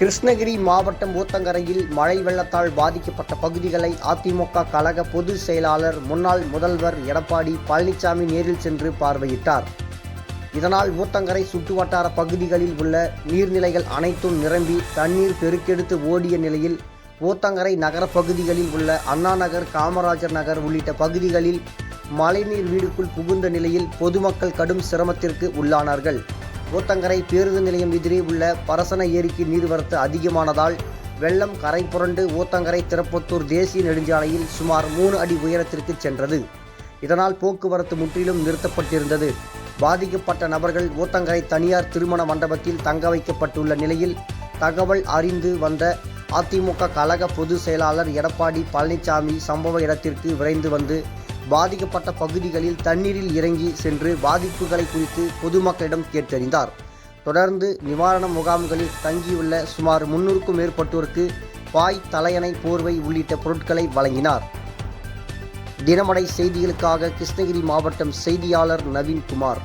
கிருஷ்ணகிரி மாவட்டம் ஊத்தங்கரையில் மழை வெள்ளத்தால் பாதிக்கப்பட்ட பகுதிகளை அதிமுக கழக பொதுச் செயலாளர் முன்னாள் முதல்வர் எடப்பாடி பழனிசாமி நேரில் சென்று பார்வையிட்டார். இதனால் ஊத்தங்கரை சுற்றுவட்டார பகுதிகளில் உள்ள நீர்நிலைகள் அனைத்தும் நிரம்பி தண்ணீர் பெருக்கெடுத்து ஓடிய நிலையில் ஊத்தங்கரை நகர பகுதிகளில் உள்ள அண்ணா நகர் காமராஜர் நகர் உள்ளிட்ட பகுதிகளில் மழைநீர் வீடுக்குள் புகுந்த நிலையில் பொதுமக்கள் கடும் சிரமத்திற்கு உள்ளானார்கள். ஊத்தங்கரை பேருந்து நிலையம் எதிரே உள்ள பரசன ஏரிக்கு நீர்வரத்து அதிகமானதால் வெள்ளம் கரை புரண்டு ஊத்தங்கரை திருப்பத்தூர் தேசிய நெடுஞ்சாலையில் சுமார் மூணு அடி உயரத்திற்கு சென்றது. இதனால் போக்குவரத்து முற்றிலும் நிறுத்தப்பட்டிருந்தது. பாதிக்கப்பட்ட நபர்கள் ஊத்தங்கரை தனியார் திருமண மண்டபத்தில் தங்க வைக்கப்பட்டுள்ள நிலையில் தகவல் அறிந்து வந்த அதிமுக கழக பொதுச் செயலாளர் எடப்பாடி பழனிசாமி சம்பவ இடத்திற்கு விரைந்து வந்து பாதிக்கப்பட்ட பகுதிகளில் தண்ணீரில் இறங்கி சென்று பாதிப்புகளை குறித்து பொதுமக்களிடம் கேட்டறிந்தார். தொடர்ந்து நிவாரண முகாம்களில் தங்கியுள்ள சுமார் முன்னூறுக்கும் மேற்பட்டோருக்கு பாய் தலையணை போர்வை உள்ளிட்ட பொருட்களை வழங்கினார். தினமடை செய்திகளுக்காக கிருஷ்ணகிரி மாவட்டம் செய்தியாளர் நவீன்குமார்.